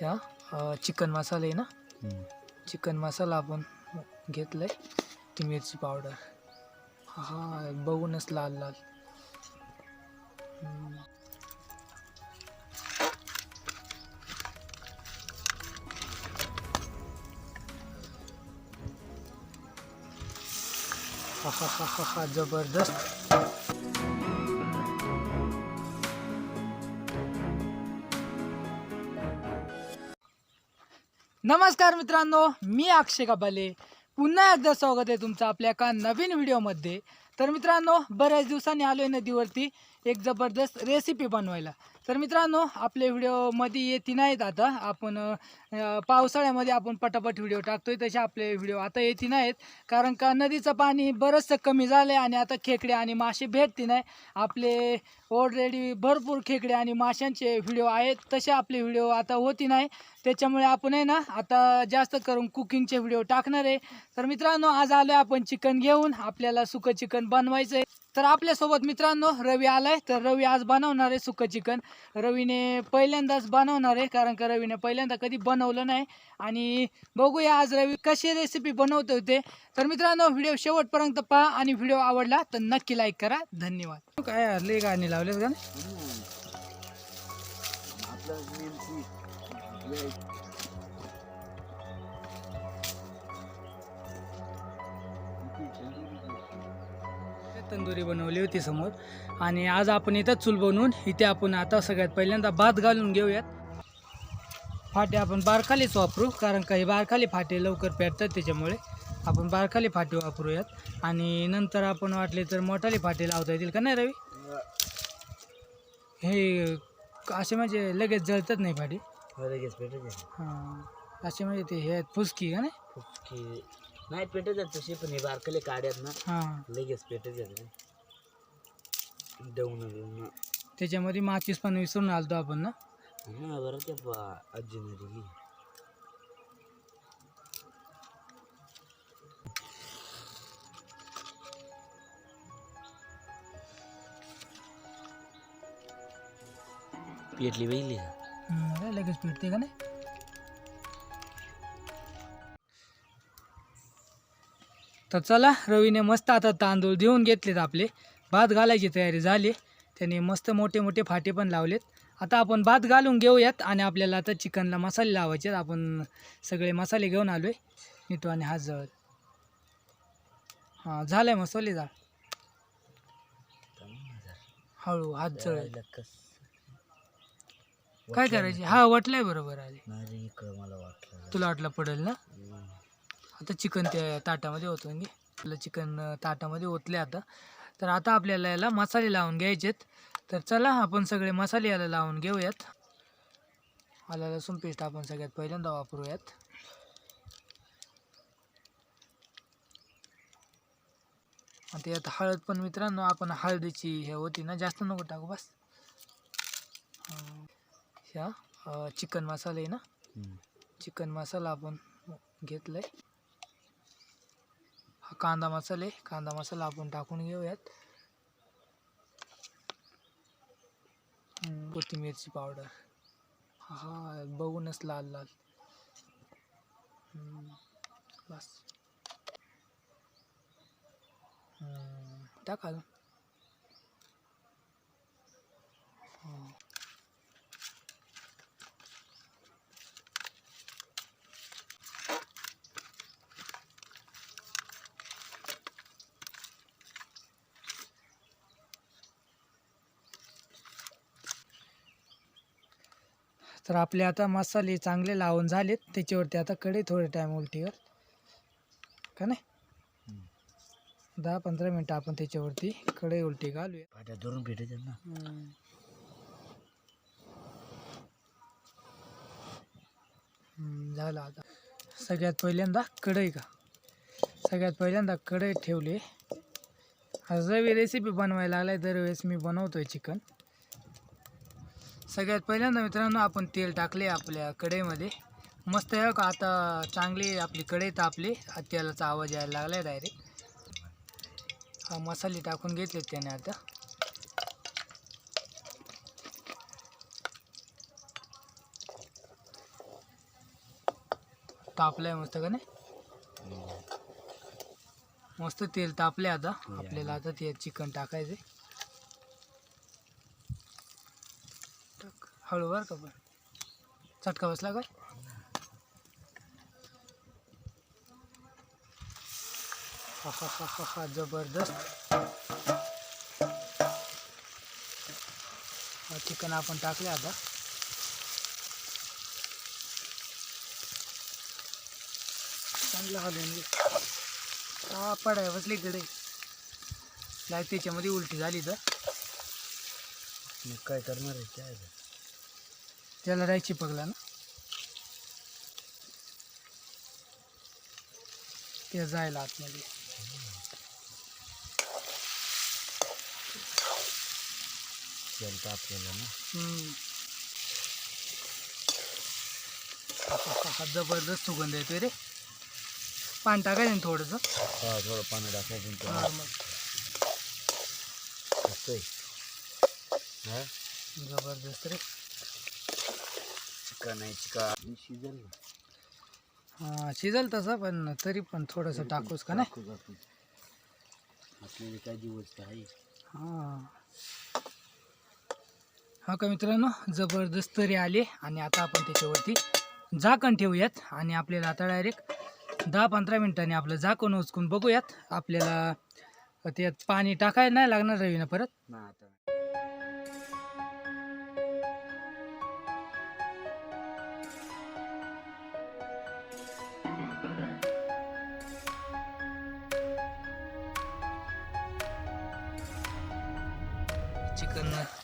ह्या चिकन मसाला आहे ना? चिकन मसाला आपण घेतलाय. ती मिरची पावडर. हा बघूनच लाल लाल. हा हा हा हा हा जबरदस्त. नमस्कार मित्रांनो मी अक्षय कबाले पुन्हा एकदा स्वागत आहे तुमचं आपल्या एका नवीन व्हिडिओमध्ये. तर मित्रांनो बऱ्याच दिवसांनी आलो आहे नदीवरती. एक जबरदस्त रेसिपी बनवायला. तर मित्रांनो आपले व्हिडिओमध्ये येती नाहीत आता. आपण पावसाळ्यामध्ये आपण पटापट व्हिडिओ टाकतोय तसे आपले व्हिडिओ आता येती नाहीत. कारण का नदीचं पाणी बरंचसं कमी झालं आहे आणि आता खेकडे आणि मासे भेटती नाही. आपले ऑलरेडी भरपूर खेकडे आणि माशांचे व्हिडिओ आहेत. तसे आपले व्हिडिओ आता होती नाही. त्याच्यामुळे आपण आहे ना आता जास्त करून कुकिंगचे व्हिडिओ टाकणार आहे. तर मित्रांनो आज आलो आपण चिकन घेऊन. आपल्याला सुकं चिकन बनवायचं आहे तर आपल्यासोबत मित्रांनो रवी आलाय. तर रवी आज बनवणार आहे सुकं चिकन. रवीने पहिल्यांदाच बनवणार आहे कारण का रवीने पहिल्यांदा कधी बनवलं नाही. आणि बघूया आज रवी कशी रेसिपी बनवत होते तर मित्रांनो व्हिडिओ शेवटपर्यंत पहा आणि व्हिडिओ आवडला तर नक्की लाईक करा. धन्यवाद. काय हरले गाणी लावलेस गाणी तंदुरी बनवली होती समोर. आणि आज आपण इथं चूल बनवून इथे आपण आता सगळ्यात पहिल्यांदा भात घालून घेऊयात. फाटे आपण बारखालीच वापरू कारण काही बारखाली फाटे लवकर पेटतात त्याच्यामुळे. आपण बारखाली फाटे वापरूयात. आणि नंतर आपण वाटले तर मोठाले फाटे लावता येतील का? नाही रवी? हे असे म्हणजे लगेच जळतात नाही फाटे? लगेच पेटत हां. असे म्हणजे ते हे आहेत फुसकी का नाही फुटकी नाही पेटत आहेत तशी पण हे बारकले काड्यात ना हां. लगेच पेटत देऊन त्याच्यामध्ये माचीस पण विसरून आलतो आपण ना? हा बरं आजीने दिली पेटली बैली हम्म, लगेच पेटते का नाही? तर चला रवीने मस्त आता तांदूळ देऊन घेतलेत आपले. भात घालायची तयारी झाली. त्याने मस्त मोठे मोठे फाटे पण लावलेत. आता आपण भात घालून घेऊयात आणि आपल्याला आता चिकनला मसाले लावायचे आहेत. आपण सगळे मसाले घेऊन आलो आहे नीटू आणि हात जवळ हां झालं आहे मसाले जा हळू हात जवळ काय करायचे? हा वटलंय बरोबर आले. तुला वाटलं पडेल ना. आता चिकन त्या ताटामध्ये ओतून घे. आपलं चिकन ताटामध्ये ओतले आता. तर आता आपल्याला याला मसाले लावून घ्यायचेत. तर चला आपण सगळे मसाले याला लावून घेऊयात. आला लसूण पेस्ट आपण सगळ्यात पहिल्यांदा वापरूयात. आता यात हळद पण मित्रांनो आपण हळदीची हे होती ना जास्त नको टाकू बस. ह्या चिकन मसाले ना. हम्म. चिकन मसाला आपण घेतलाय. कांदा मसाले कांदा मसाला आपण टाकून घेऊयात. कोथिंबीरची पावडर. हा बघूनच लाल लाल. बस. टाका तर आपले आता मसाले चांगले लावून झालेत. त्याच्यावरती आता कडे थोडे टाईम उलटीवर का नाही? दहा पंधरा मिनटं आपण त्याच्यावरती कडे उलटी घालूया. धरून आहेत ना. झालं आता. सगळ्यात पहिल्यांदा कढई का? सगळ्यात पहिल्यांदा कढई ठेवली. आज रवी रेसिपी बनवायला लागलाय दरवेळेस मी बनवतोय चिकन. सगळ्यात पहिल्यांदा मित्रांनो आपण तेल टाकले आपल्या कढईमध्ये. मस्त आहे का? आता चांगली आपली कढई तापली. तेलाचा आवाज यायला लागला आहे डायरेक्ट हा मसाले टाकून घेतलेत त्याने आता. तापलंय मस्त का नाही? मस्त तेल तापले आता. आपल्याला आता ते चिकन टाकायचे हळू बर का बरं. चटका बसला का? हा हा हा हा हा जबरदस्त. चिकन आपण टाकले आता. चांगलं हलवून घे म्हणजे. हा पडाय बसली इकडे लाइट त्याच्यामध्ये उलटी झाली तर. मग काय करणार आहे? काय त्याला राहायची पगला ना. ते जायला आतमध्ये. तेल ना. हा, जबरदस्त सुगंध येतोय रे. पाणी टाकायचं ना थोडंसं. हा थोडं पाणी टाकायचं असतंय. हा? जबरदस्त रे. चिकन आहे चिकन शिजेल ना. हा शिजल तसं पण तरी पण थोडंसं टाकूच का नाही? आपल्याला काय दिवस आहे. हा. हा का मित्रांनो जबरदस्त तरी आले आणि आता आपण त्याच्यावरती झाकण ठेवूयात आणि आपल्याला आता डायरेक्ट दहा पंधरा मिनिटांनी आपलं झाकण उचकून बघूयात. आपल्याला त्यात पाणी टाकायला नाही लागणार रवीनं परत. ना आता.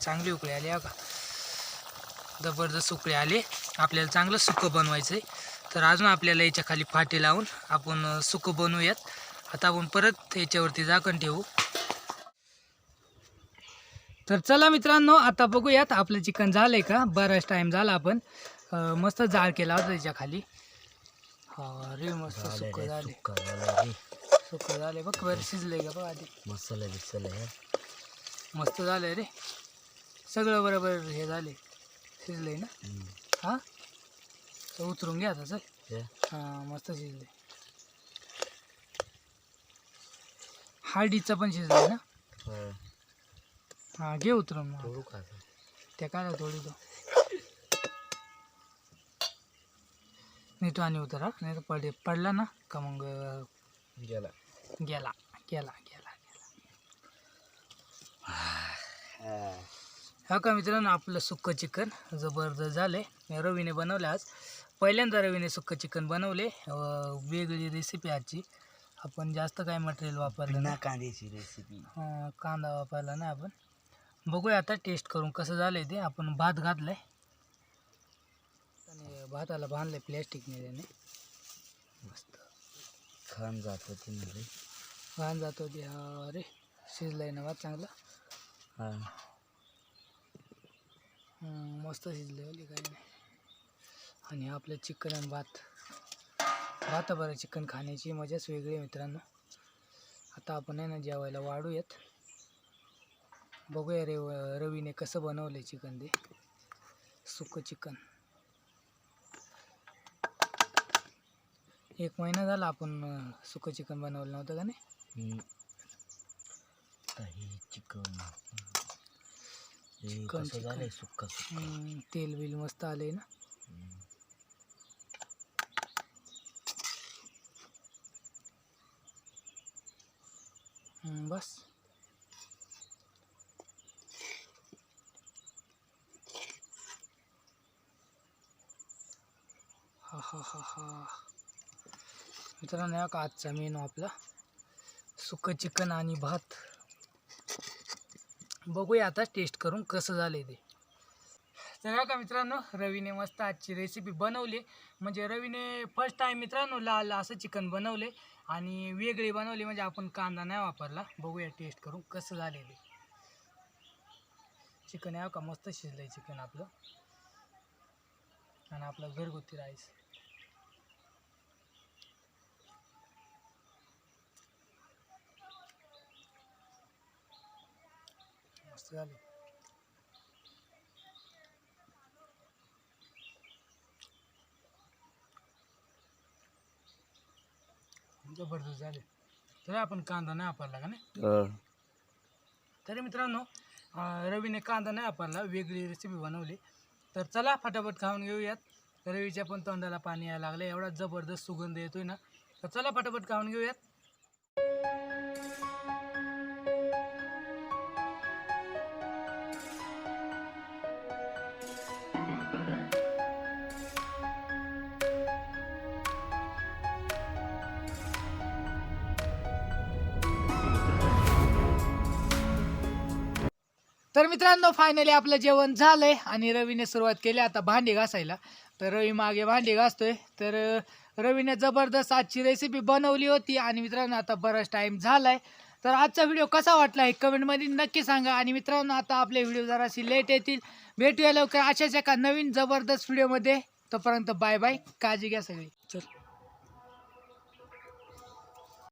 चांगली उकळी आली का? जबरदस्त उकळी आले. आपल्याला चांगलं सुकं बनवायचं आहे तर अजून आपल्याला याच्या खाली फाटे लावून आपण सुकं बनवूयात. आता आपण परत याच्यावरती झाकण ठेवू. तर चला मित्रांनो आता बघूयात आपलं चिकन झालंय का? बराच टाइम झाला आपण. मस्त जाळ केला होता त्याच्याखाली हा रे मस्त सुकं झाले झाला सुकं झाले बघ बरं शिजले का बघ आधी. आहे मस्त झालंय रे. सगळं बरोबर हे झाले. शिजलंय ना. हा? तर उतरून घ्या आता चल. हे? हा मस्त शिजले. हळदीचं पण शिजलंय ना? हा. हा घे उतरून मग? त्या काय थोडी तो नाही तो आणि उतरा नाही तर पडे पडला ना का मग अं, गेला गेला गेला गेला. हा. का मित्रांनो आपलं सुक्कं चिकन जबरदस्त झालं आहे रवीने बनवलं आज. पहिल्यांदा रवीने सुक्कं चिकन बनवले. वेगळी रेसिपी आजची. आपण जास्त काय मटेरियल वापरलं नाही. कांद्याची रेसिपी कांदा वापरला नाही आपण. बघूया आता टेस्ट करून कसं झालं आहे ते. आपण भात घातलं आहे आणि भाताला बांधलं प्लॅस्टिकने त्याने मस्त. खान जात होती ना रे घाण जातो ते. हा, अरे शिजलंय ना भात चांगलं. हा. मस्त शिजले होते काही नाही. आणि आपलं चिकन आणि भात. भात बरं चिकन खाण्याची मजाच वेगळी आहे मित्रांनो. आता आपण आहे ना जेवायला वाढूयात. बघूया रे रवीने कसं बनवलं चिकन ते. सुकं चिकन. एक महिना झाला आपण सुकं चिकन बनवलं नव्हतं का नाही? चिकन. हे चिकन, कसं. झालंय सुक्का सुक्का? हम्म, तेल बिल मस्त आले ना. हम्म, बस. हा हा हा हा. मित्रांनो हा का आजचा मेनू आपला? सुकं चिकन आणि भात. बघूया आता टेस्ट करून कसं झालं ते. तर का मित्रांनो रवीने मस्त आजची रेसिपी बनवली. म्हणजे रवीने फर्स्ट टाइम मित्रांनो लाल असं चिकन बनवले आणि वेगळी बनवली म्हणजे आपण कांदा नाही वापरला. बघूया टेस्ट करून कसं झाले ते. चिकन आहे का मस्त शिजलंय चिकन आपलं. आणि आपलं घरगुती राईस मस्त झाले. जबरदस्त झाले. तरी आपण कांदा नाही वापरला का नाही? तरी मित्रांनो अं, रवीने कांदा नाही वापरला वेगळी रेसिपी बनवली. तर चला फटाफट खाऊन घेऊयात. रवीच्या पण तोंडाला पाणी यायला लागलं एवढा जबरदस्त सुगंध येतोय ना. तर चला फटाफट खाऊन घेऊयात. तर मित्रांनो फायनली आपलं जेवण झालंय आणि रवीने सुरुवात केली आता भांडी घासायला. तर रवी मागे भांडी घासतोय. तर रवीने जबरदस्त आजची रेसिपी बनवली होती आणि मित्रांनो आता बराच टाइम झालाय. तर आजचा व्हिडिओ कसा वाटला हे कमेंटमध्ये नक्की सांगा. आणि मित्रांनो आता आपले व्हिडिओ जराशी लेट येतील. भेटूया लवकर अशाच एका नवीन जबरदस्त व्हिडिओमध्ये तोपर्यंत बाय बाय काळजी घ्या सगळी.